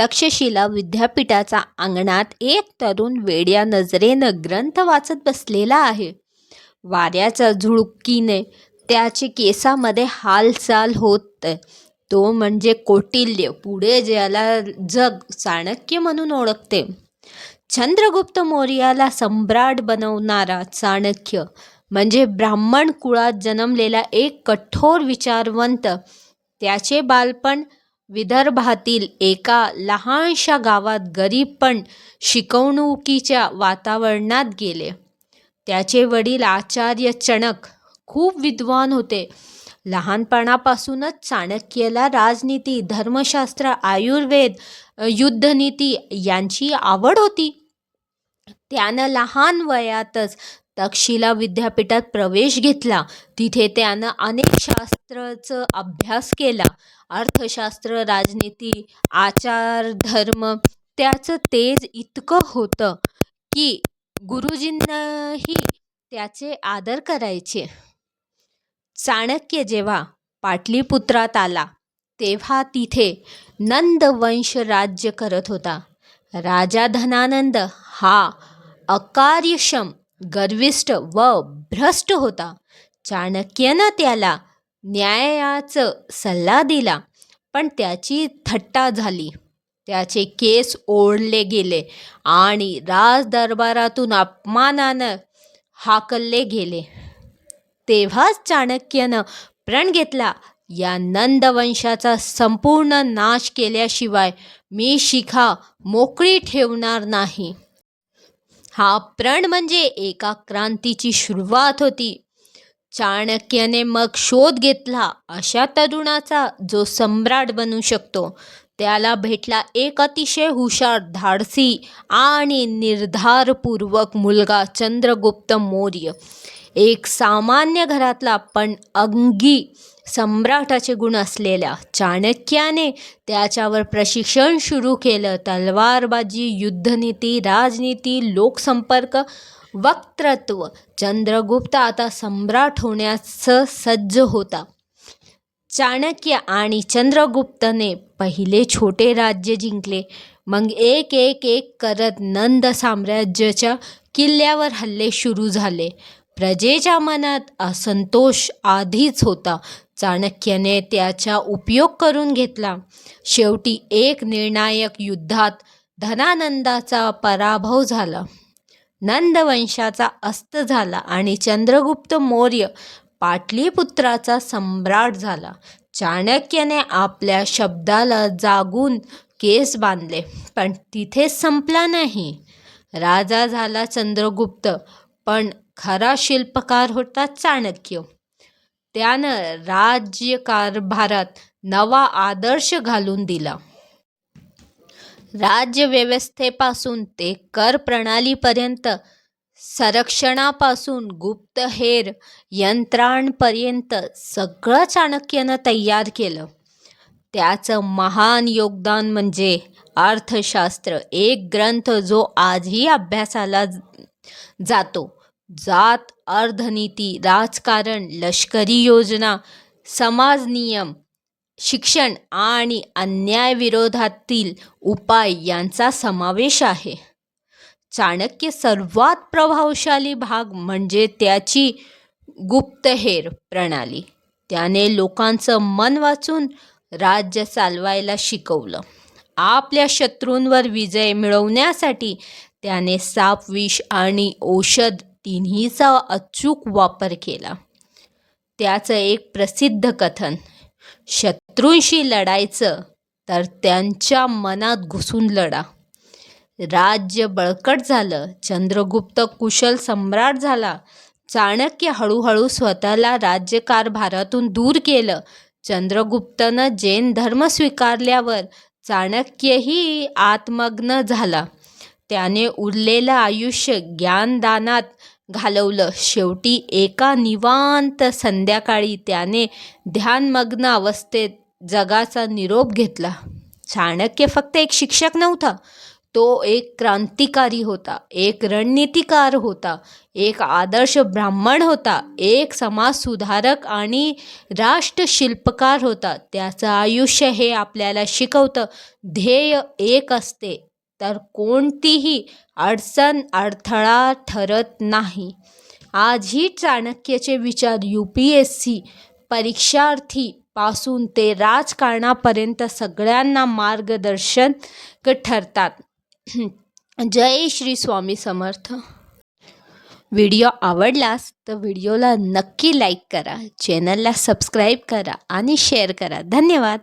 तक्षशिला विद्यापीठाचा अंगणात एक तरुण वेड्या नजरेनं ग्रंथ वाचत बसलेला आहे. वाऱ्याच्या झुळुकीने त्याचे केसामध्ये हालचाल होत. तो म्हणजे कौटिल्य पुढे ज्याला जग चाणक्य म्हणून ओळखते. चंद्रगुप्त मौर्याला सम्राट बनवणारा चाणक्य म्हणजे ब्राह्मण कुळात जन्मलेला एक कठोर विचारवंत. त्याचे बालपण विदर्भातील एका लहानशा गावात गरीब पण शिकवणुकीच्या वातावरणात गेले. त्याचे वडील आचार्य चणक खूप विद्वान होते. लहानपणापासूनच चाणक्यला राजनीती धर्मशास्त्र आयुर्वेद युद्धनीती यांची आवड होती. त्यानं लहान वयातच तक्षशिला विद्यापीठात प्रवेश घेतला. तिथे त्यानं अनेक शास्त्राचं अभ्यास केला. अर्थशास्त्र राजनीती आचार धर्म त्याचं तेज इतकं होतं की गुरुजींनाही त्याचे आदर करायचे. चाणक्य जेव्हा पाटलीपुत्रात आला तेव्हा तिथे नंदवंश राज्य करत होता. राजा धनानंद हा अकार्यक्षम गर्विष्ट व भ्रष्ट होता. चाणक्यानं त्याला न्यायाचं सल्ला दिला पण त्याची थट्टा झाली. त्याचे केस ओढले गेले आणि राजदरबारातून अपमानानं हाकलले गेले. तेव्हाच चाणक्यानं प्रण घेतला. या नंदवंशाचा संपूर्ण नाश केल्याशिवाय मी शिखा मोकळी ठेवणार नाही. हा प्रण म्हणजे एका क्रांतीची सुरुवात होती. चाणक्याने मग शोध घेतला अशा तरुणाचा जो सम्राट बनू शकतो. त्याला भेटला एक अतिशय हुशार धाडसी आणि निर्धारपूर्वक मुलगा चंद्रगुप्त मौर्य. एक सामान्य घरातला पण अंगी सम्राटाचे गुण असलेल्या चाणक्याने त्याच्यावर प्रशिक्षण सुरू केलं. तलवारबाजी युद्धनीती राजनीती लोकसंपर्क वक्तृत्व. चंद्रगुप्त आता सम्राट होण्यास सज्ज होता. चाणक्य आणि चंद्रगुप्तने पहिले छोटे राज्य जिंकले. मग एक एक एक करत नंद साम्राज्याच्या किल्ल्यावर हल्ले सुरू झाले. प्रजेच्या मनात असंतोष आधीच होता. चाणक्याने त्याचा उपयोग करून घेतला. शेवटी एक निर्णायक युद्धात धनानंदाचा पराभव झाला. नंदवंशाचा अस्त झाला आणि चंद्रगुप्त मौर्य पाटलीपुत्राचा सम्राट झाला. चाणक्याने आपल्या शब्दाला जागून केस बांधले पण तिथे संपला नाही. राजा झाला चंद्रगुप्त पण खरा शिल्पकार होता चाणक्य. त्यानं राज्यकारभारात नवा आदर्श घालून दिला. राज्यव्यवस्थेपासून ते कर प्रणालीपर्यंत संरक्षणापासून गुप्तहेर यंत्रांपर्यंत सगळं चाणक्यानं तयार केलं. त्याचं महान योगदान म्हणजे अर्थशास्त्र एक ग्रंथ जो आजही अभ्यासाला जातो. जात अर्धनीती राजकारण लष्करी योजना समाज नियम शिक्षण आणि अन्यायविरोधातील उपाय यांचा समावेश आहे. चाणक्य सर्वात प्रभावशाली भाग म्हणजे त्याची गुप्तहेर प्रणाली. त्याने लोकांचं मन वाचून राज्य चालवायला शिकवलं. आपल्या शत्रूंवर विजय मिळवण्यासाठी त्याने सापविष आणि औषध तिन्हीचा अचूक वापर केला. त्याचं एक प्रसिद्ध कथन शत्रूंशी लढायचं तर त्यांच्या मनात घुसून लढा. राज्य बळकट झालं चंद्रगुप्त कुशल सम्राट झाला. चाणक्य हळूहळू स्वतःला राज्यकारभारातून दूर केलं. चंद्रगुप्तनं जैन धर्म स्वीकारल्यावर चाणक्यही आत्मग्न झाला. त्याने उरलेलं आयुष्य ज्ञानदानात घालवलं. शेवटी एका निवांत संध्याकाळी त्याने ध्यानमग्न अवस्थेत जगाचा निरोप घेतला. चाणक्य फक्त एक शिक्षक नव्हता. तो एक क्रांतिकारी होता एक रणनीतिकार होता एक आदर्श ब्राह्मण होता एक समाजसुधारक आणि राष्ट्रशिल्पकार होता. त्याचं आयुष्य हे आपल्याला शिकवतं. ध्येय एक असते. तर कोणतीही अडचण अडथळा ठरत नाही. आजही चाणक्याचे विचार यू पी एस सी परीक्षार्थी पासून ते राजकारणापर्यंत सगळ्यांना मार्गदर्शन ठरतात. जय श्री स्वामी समर्थ. व्हिडिओ आवडलास तर व्हिडिओला नक्की लाईक करा चॅनलला सबस्क्राईब करा आणि शेअर करा. धन्यवाद.